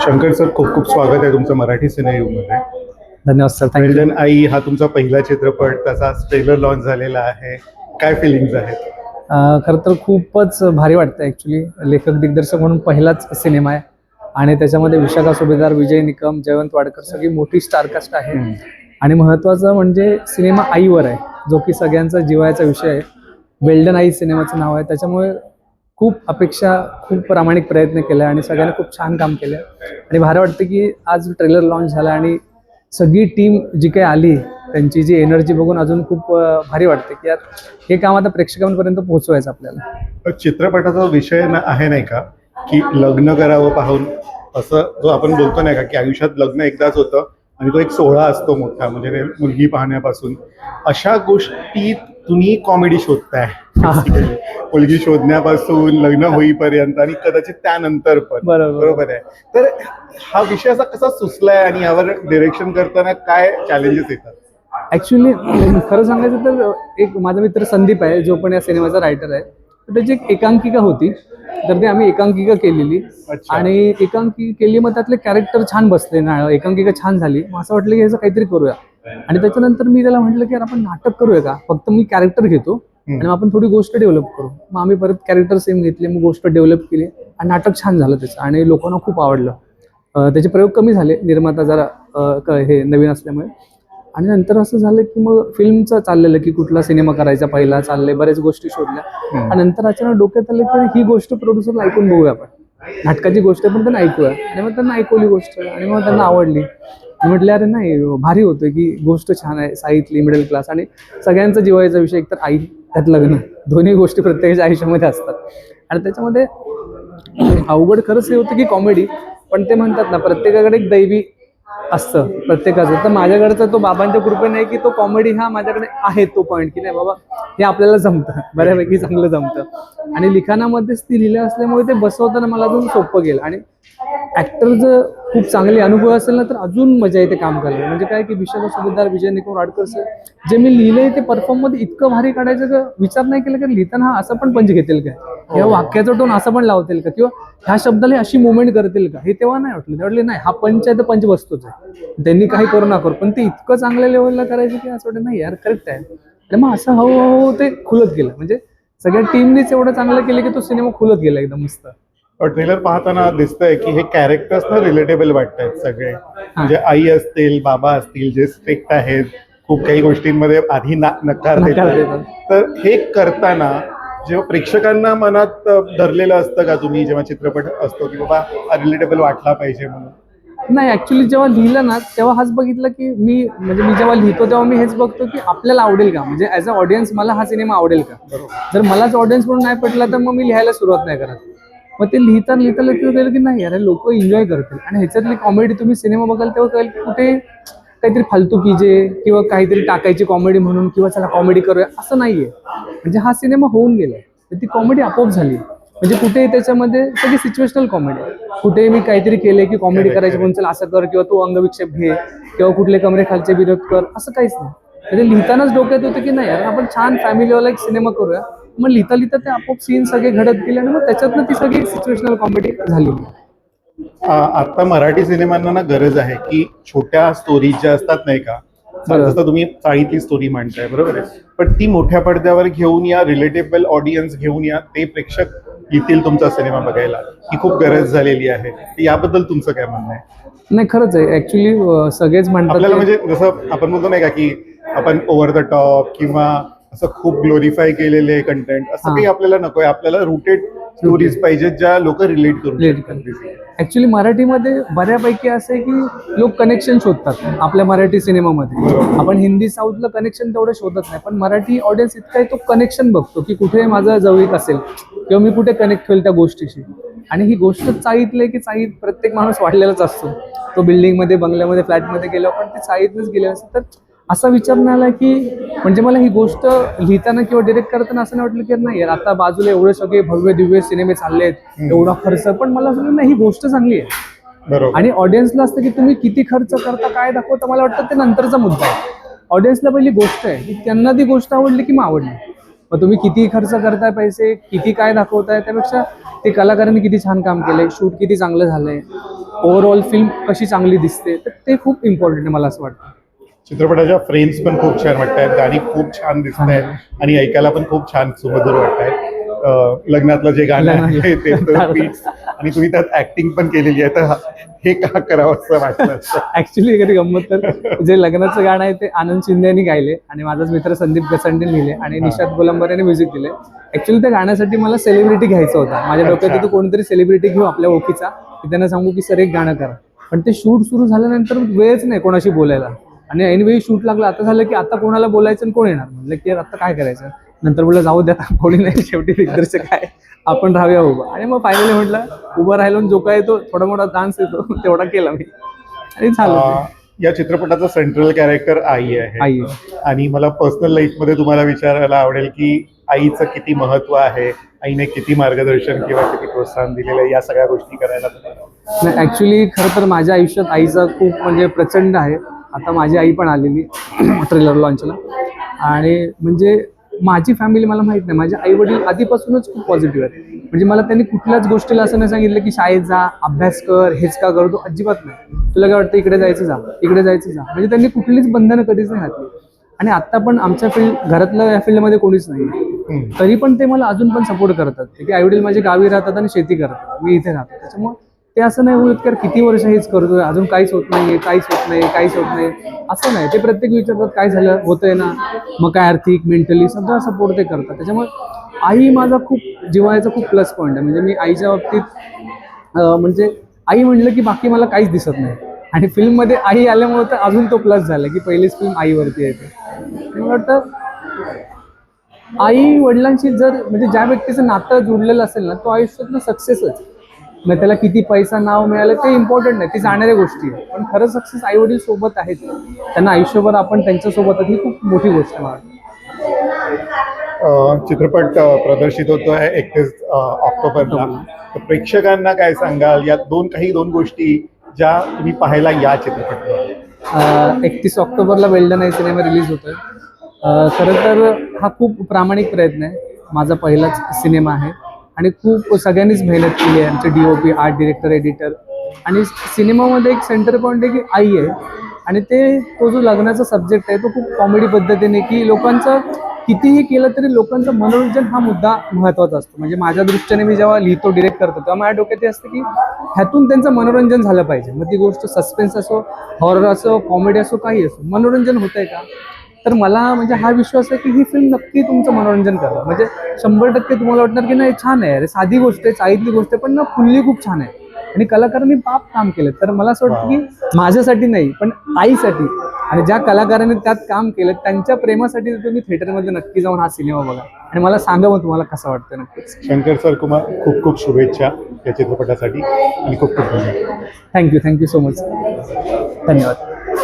Shankar sir खूप खूप स्वागत आहे तुमचं मराठी सिनेमध्ये धन्यवाद सर थँक्यू वेल्डन आई हा तुमचा पहिला चित्रपट त्याचा ट्रेलर लॉन्च झालेला आहे. काय फिलिंग्स आहेत? खरं तर खूपच भारी वाटतं ॲक्च्युली लेखक दिग्दर्शक म्हणून पहिलाच सिनेमा आहे. आणि त्याच्यामध्ये विशाखा सुभेदार विजय निकम जयवंत वाडकर सगळी मोठी स्टारकास्ट आहे. आणि महत्त्वाचं म्हणजे सिनेमा आईवर आहे जो की सगळ्यांचा जिवाळ्याचा विषय आहे. वेल्डन आई सिनेमाचं नाव आहे. त्याच्यामुळे खूप अपेक्षा खूप प्रामाणिक प्रयत्न केला आणि सगळ्यांनी खूप छान काम केलं. आणि भारी वाटतं की आज ट्रेलर लॉन्च झाला आणि सगळी टीम जी काही आली त्यांची जी एनर्जी बघून अजून खूप भारी वाटते की यार हे काम आता प्रेक्षकांपर्यंत पोहोचवायचं आपल्याला. तर चित्रपटाचा विषय ना आहे नाही का? की लग्न करावं पाहून असं जो आपण बोलतो नाही का की आयुष्यात लग्न एकदाच होतं आणि तो एक सोहळा असतो मोठा म्हणजे मुलगी पाहण्यापासून. अशा गोष्टी तुम्ही कॉमेडी शोधताय. मुलगी शोधण्यापासून लग्न होईपर्यंत आणि कदाचित त्यानंतर पण. बरोबर. आहे. तर हा विषय असा कसा सुचलाय आणि यावर डिरेक्शन करताना काय चॅलेंजेस येतात? ऍक्च्युली खरं सांगायचं तर एक माझा मित्र संदीप आहे जो पण या सिनेमाचा रायटर आहे. तर त्याची एक एकांकिका होती. तर ते आम्ही एकांकिका केलेली. आणि एकांकी केली मग त्यातले कॅरेक्टर छान बसले ना एकांकिका छान झाली. मग असं वाटलं की ह्याचं काहीतरी करूया. आणि त्याच्यानंतर मी त्याला म्हटलं की आपण नाटक करूया का? फक्त मी कॅरेक्टर घेतो आणि आपण थोडी गोष्ट डेव्हलप करू. मग आम्ही परत कॅरेक्टर सेम घेतले मग गोष्ट डेव्हलप केली आणि नाटक छान झालं त्याचं आणि लोकांना खूप आवडलं. त्याचे प्रयोग कमी झाले. निर्माता जरा हे नवीन असल्यामुळे. आणि नंतर असं झालं की मग फिल्मचं चाललेलं की कुठला सिनेमा करायचा पहिला चाललंय बऱ्याच गोष्टी शोधल्या. आणि नंतर अचानक डोक्यात आलं की ही गोष्ट प्रोड्युसरला ऐकून बघूया आपण. नाटकाची गोष्ट पण त्यांना ऐकूया. आणि मग त्यांना ऐकवली गोष्ट आणि मग त्यांना आवडली. म्हटलं अरे नाही भारी होतं की गोष्ट छान आहे साहित्य मिडल क्लास आणि सगळ्यांचा जिवायचा विषय एकतर आई त्यात लग्न दोन्ही गोष्टी प्रत्येकाच्या आयुष्यामध्ये असतात. आणि त्याच्यामध्ये अवघड खरंच हे होतं की कॉमेडी पण ते म्हणतात ना प्रत्येकाकडे एक दैवी असतं प्रत्येकाचं. तर माझ्याकडचा तो बाबांच्या कृपेने आहे की तो कॉमेडी हा माझ्याकडे आहे तो पॉईंट की नाही बाबा हे आपल्याला जमतं बऱ्यापैकी चांगलं जमतं. आणि लिखाणामध्येच ती लिहिलं असल्यामुळे ते बसवताना मला अजून सोपं गेलं. आणि ऍक्टर जर खूप चांगले अनुभव असेल ना तर अजून मजा येते काम करायला. म्हणजे काय की विशाखा सुभेदार विजय निकोर राडकर सर जे मी लिहिलंय ते परफॉर्ममध्ये इतकं भारी काढायचं का विचार नाही केला की लिहिताना हा असं पण पंच घेतील का? किंवा वाक्याचा टोन असं पण लावतील का? किंवा ह्या शब्दाला अशी मुवमेंट करतील का? हे तेव्हा नाही वाटलं. ते वाटले नाही हा पंच आहे तर पंच बसतोच आहे. त्यांनी काही करू ना करू. पण ते इतकं चांगल्या लेवलला करायचं की असं वाटतं नाही यार करेक्ट आहे. आणि मग असं हळूहळू ते खुलत गेलं. म्हणजे सगळ्या टीमनीच एवढं चांगलं केलं की तो सिनेमा खुलत गेला एकदम मस्त. ट्रेलर पाहताना दिसतंय की हे कॅरेक्टर्स ना रिलेटेबल वाटतायत सगळे. म्हणजे आई असतील बाबा असतील जे स्ट्रिक्ट आहेत खूप काही गोष्टींमध्ये आधी ना नकार देतात. तर हे करताना जेव्हा प्रेक्षकांना मनात धरलेलं असतं का तुम्ही जेव्हा चित्रपट असतो की बाबा रिलेटेबल वाटला पाहिजे म्हणून? नाही ऍक्च्युली जेव्हा लिहिलं ना तेव्हा हाच बघितलं की मी म्हणजे मी जेव्हा लिहितो तेव्हा मी हेच बघतो की आपल्याला आवडेल का? म्हणजे ऍज अ ऑडियन्स मला हा सिनेमा आवडेल का? जर मलाच ऑडियन्स म्हणून नाही पटला तर मग मी लिहायला सुरुवात नाही करत. मग ते लिहिता लिहिता लिहिता गेलं की नाही अरे लोक एन्जॉय करतील. आणि ह्याच्यातली कॉमेडी तुम्ही सिनेमा बघाल तेव्हा कळेल की कुठे काहीतरी फालतू कीजे किंवा काहीतरी टाकायची कॉमेडी म्हणून किंवा चला कॉमेडी करूया असं नाहीये. म्हणजे हा सिनेमा होऊन गेलाय. तर ती कॉमेडी आपोआप झाली. म्हणजे कुठे त्याच्यामध्ये सगळी सिच्युएशनल कॉमेडी कुठे मी काहीतरी केले की कॉमेडी करायची म्हणून चल असं कर किंवा तू अंगविक्षेप घे किंवा कुठले कमरे खालचे विरोध कर असं काहीच नाही. म्हणजे लिहितानाच डोक्यात होतं की नाही यार आपण छान फॅमिलीवाला एक सिनेमा करूया. मग लिहिता लिहिता ते आपोआप सीन सगळे घडत गेले आणि मग त्याच्यातनं ती सगळी सिच्युएशनल कॉमेडी झाली. आ, आता मराठी सिनेमांना ना गरज आहे की छोट्या स्टोरीज ज्या असतात नाही का. जसं तुम्ही चाळीतली स्टोरी मांडताय बरोबर आहे? पण ती मोठ्या पडद्यावर घेऊन या रिलेटेबल ऑडियन्स घेऊन या ते प्रेक्षक येतील तुमचा सिनेमा बघायला. ही खूप गरज झालेली आहे. याबद्दल तुमचं काय म्हणणं आहे? नाही खरंच आहे. ऍक्च्युली सगळेच म्हणतात आपल्याला म्हणजे जसं आपण बोलतो नाही का की आपण ओव्हर द टॉप किंवा असं खूप ग्लोरिफाय केलेले कंटेंट असं. काही आपल्याला नकोय. आपल्याला रुटेड स्टोरीज पाहिजेत ज्या लोक रिलेट करू ऍक्च्युली मराठीमध्ये बऱ्यापैकी असं आहे की लोक कनेक्शन शोधतात आपल्या मराठी सिनेमामध्ये. आपण हिंदी साऊथला कनेक्शन तेवढं शोधत नाही. पण मराठी ऑडियन्स इतका आहे तो कनेक्शन बघतो की कुठे माझा जवळीक असेल किंवा मी कुठे कनेक्ट होईल त्या गोष्टीशी. आणि ही गोष्ट चाळीतली आहे की चाळीत प्रत्येक माणूस वाढलेलाच असतो. तो बिल्डिंगमध्ये बंगल्यामध्ये फ्लॅटमध्ये गेल्यावर पण ते चाळीतनंच गेलेलं असतं. तर असा विचार नाही आला की म्हणजे मला ही गोष्ट लिहिताना किंवा डिरेक्ट करताना असं नाही वाटलं की नाही यार आता बाजूला एवढे सगळे भव्य दिव्य सिनेमे चालले आहेत एवढा खर्च पण मला असं नाही ही गोष्ट चांगली आहे. बरोबर. आणि ऑडियन्सला असतं की तुम्ही किती खर्च करता काय दाखवता मला वाटतं ते नंतरचा मुद्दा आहे. ऑडियन्सला पहिली गोष्ट आहे की त्यांना ती गोष्ट आवडली की मग आवडली. मग तुम्ही किती खर्च करताय पैसे किती काय दाखवताय त्यापेक्षा ते कलाकारांनी किती छान काम केलंय शूट किती चांगलं झालंय ओव्हरऑल फिल्म कशी चांगली दिसते तर ते खूप इम्पॉर्टंट आहे मला असं वाटतं. चित्रपटाच्या फ्रेम्स पण खूप छान वाटत आहेत गाणी खूप छान दिसत आहेत आणि ऐकायला पण खूप छान सुमधुर वाटत आहेत लग्नातलं जे गाणं आहे ते. आणि तुम्ही त्यात ऍक्टिंग पण केलेली आहे तर हे का करावं असं वाटलं ऍक्च्युली कधी गंमत तर जे लग्नाचं गाणं आहे ते आनंद शिंदे यांनी गायले आणि माझाच मित्र संदीप गसंडे लिहिले आणि निशाद गोलंबर यांनी म्युझिक दिले. ऍक्च्युली त्या गाण्यासाठी मला सेलिब्रिटी घ्यायचा होता. माझ्या डोक्यात कोणतरी सेलिब्रिटी घेऊ आपल्या ओळखीचा. की त्यांना सांगू की सर एक गाणं करा. पण ते शूट सुरू झाल्यानंतर वेळच नाही कोणाशी बोलायला. आणि ऐनवेळी शूट लागलं आता झालं की आता कोणाला बोलायचं आणि कोण येणार? म्हणलं की आता काय करायचं? नंतर बोललं जाऊ द्या कोणी नाही शेवटी दिग्दर्शक काय आपण राहूया उभं. आणि मग फायनली म्हटलं उभं राहिलो आणि जो काय येतो थोडा मोठा डान्स येतो तेवढा केला मी. आणि झालं. या चित्रपटाचं सेंट्रल कॅरेक्टर आई आहे. आई. आणि मला पर्सनल लाईफमध्ये तुम्हाला विचारायला आवडेल की आईचं किती महत्त्व आहे आईने किती मार्गदर्शन किंवा किती प्रोत्साहन दिलेलं आहे या सगळ्या गोष्टी करायला ऍक्च्युली खरं तर माझ्या आयुष्यात आईचा खूप म्हणजे प्रचंड आहे. आता माझी आई पण आलेली ट्रेलर लॉन्चला आणि म्हणजे माझी फॅमिली मला माहीत नाही. माझे आई वडील आधीपासूनच खूप पॉझिटिव्ह आहेत. म्हणजे मला त्यांनी कुठल्याच गोष्टीला असं नाही सांगितलं की शाळेत जा अभ्यास कर हेच का करतो अजिबात नाही. तुला काय वाटतं इकडे जायचं जा इकडे जायचं जा. म्हणजे त्यांनी कुठलीच बंधनं कधीच नाही घातली. आणि आता पण आमच्या फील्ड घरातलं या फील्डमध्ये कोणीच नाही. तरी पण ते मला अजून पण सपोर्ट करतात. की आईवडील माझे गावी राहतात आणि शेती करतात. मी इथे राहतो. त्याच्यामुळे ते असं नाही बोलत की किती वर्ष हेच करतोय अजून काहीच होत नाहीये काहीच होत नाही काहीच होत नाही असं नाही. ते प्रत्येक विचारतात काय झालं होतंय ना. मग काय आर्थिक मेंटली सगळं सपोर्ट ते करतात. त्याच्यामुळे आई माझा खूप जिवायचा खूप प्लस पॉईंट आहे. म्हणजे मी आईच्या बाबतीत म्हणजे आई म्हणलं की बाकी मला काहीच दिसत नाही. आणि फिल्ममध्ये आई आल्यामुळे तर अजून तो प्लस झाला की पहिलीच फिल्म आईवरती येते मला वाटतं आई वडिलांशी जर म्हणजे ज्या व्यक्तीचं नातं जुडलेलं असेल ना तो आयुष्यातनं सक्सेसच मग त्याला किती पैसा नाव मिळालं ते इम्पॉर्टंट नाही ते जाणाऱ्या गोष्टी आहे. पण खरं सक्सेस आई वडील सोबत आहेत. त्यांना आयुष्यभर आपण त्यांच्यासोबत आहोत ही खूप मोठी गोष्ट मला चित्रपट प्रदर्शित होतो आहे एकतीस ऑक्टोबरला. तर प्रेक्षकांना काय सांगाल? या दोन काही दोन गोष्टी ज्या तुम्ही पाहायला या चित्रपटात. एकतीस ऑक्टोबरला वेल्डन आहे सिनेमा रिलीज होतोय. खरं तर हा खूप प्रामाणिक प्रयत्न आहे. माझा पहिलाच सिनेमा आहे. आणि खूप सगळ्यांनीच मेहनत केली आहे. आमचे D O P art director editor आणि सिनेमामध्ये एक सेंटर पॉईंट आहे की आई आहे. आणि ते तो जो लग्नाचा सब्जेक्ट आहे तो खूप कॉमेडी पद्धतीने की लोकांचं कितीही केलं तरी लोकांचं मनोरंजन हा मुद्दा महत्त्वाचा असतो. म्हणजे माझ्या दृष्टीने मी जेव्हा लिहितो डिरेक्ट करतो तेव्हा माझ्या डोक्यात ते असतं की ह्यातून त्यांचं मनोरंजन झालं पाहिजे. मग ती गोष्ट सस्पेन्स असो हॉरर असो कॉमेडी असो काही असो मनोरंजन होतंय का? तर मला म्हणजे हा विश्वास आहे की ही फिल्म नक्की तुमचं मनोरंजन करणार. म्हणजे शंभर टक्के तुम्हाला वाटणार की नाही छान आहे. अरे साधी गोष्ट आहे चाळीतली गोष्ट आहे पण ना फुल्ली खूप छान आहे. आणि कलाकारांनी बाप काम केलं. तर मला असं वाटतं की माझ्यासाठी नाही पण आईसाठी. आणि ज्या कलाकारांनी त्यात काम केलं त्यांच्या प्रेमासाठी तुम्ही थिएटरमध्ये नक्की जाऊन हा सिनेमा बघा. आणि मला सांगा मग तुम्हाला कसं वाटतं नक्कीच. शंकर सर कुमार खूप खूप शुभेच्छा या चित्रपटासाठी. आणि खूप खूप धन्यवाद. थँक्यू थँक्यू सो मच धन्यवाद.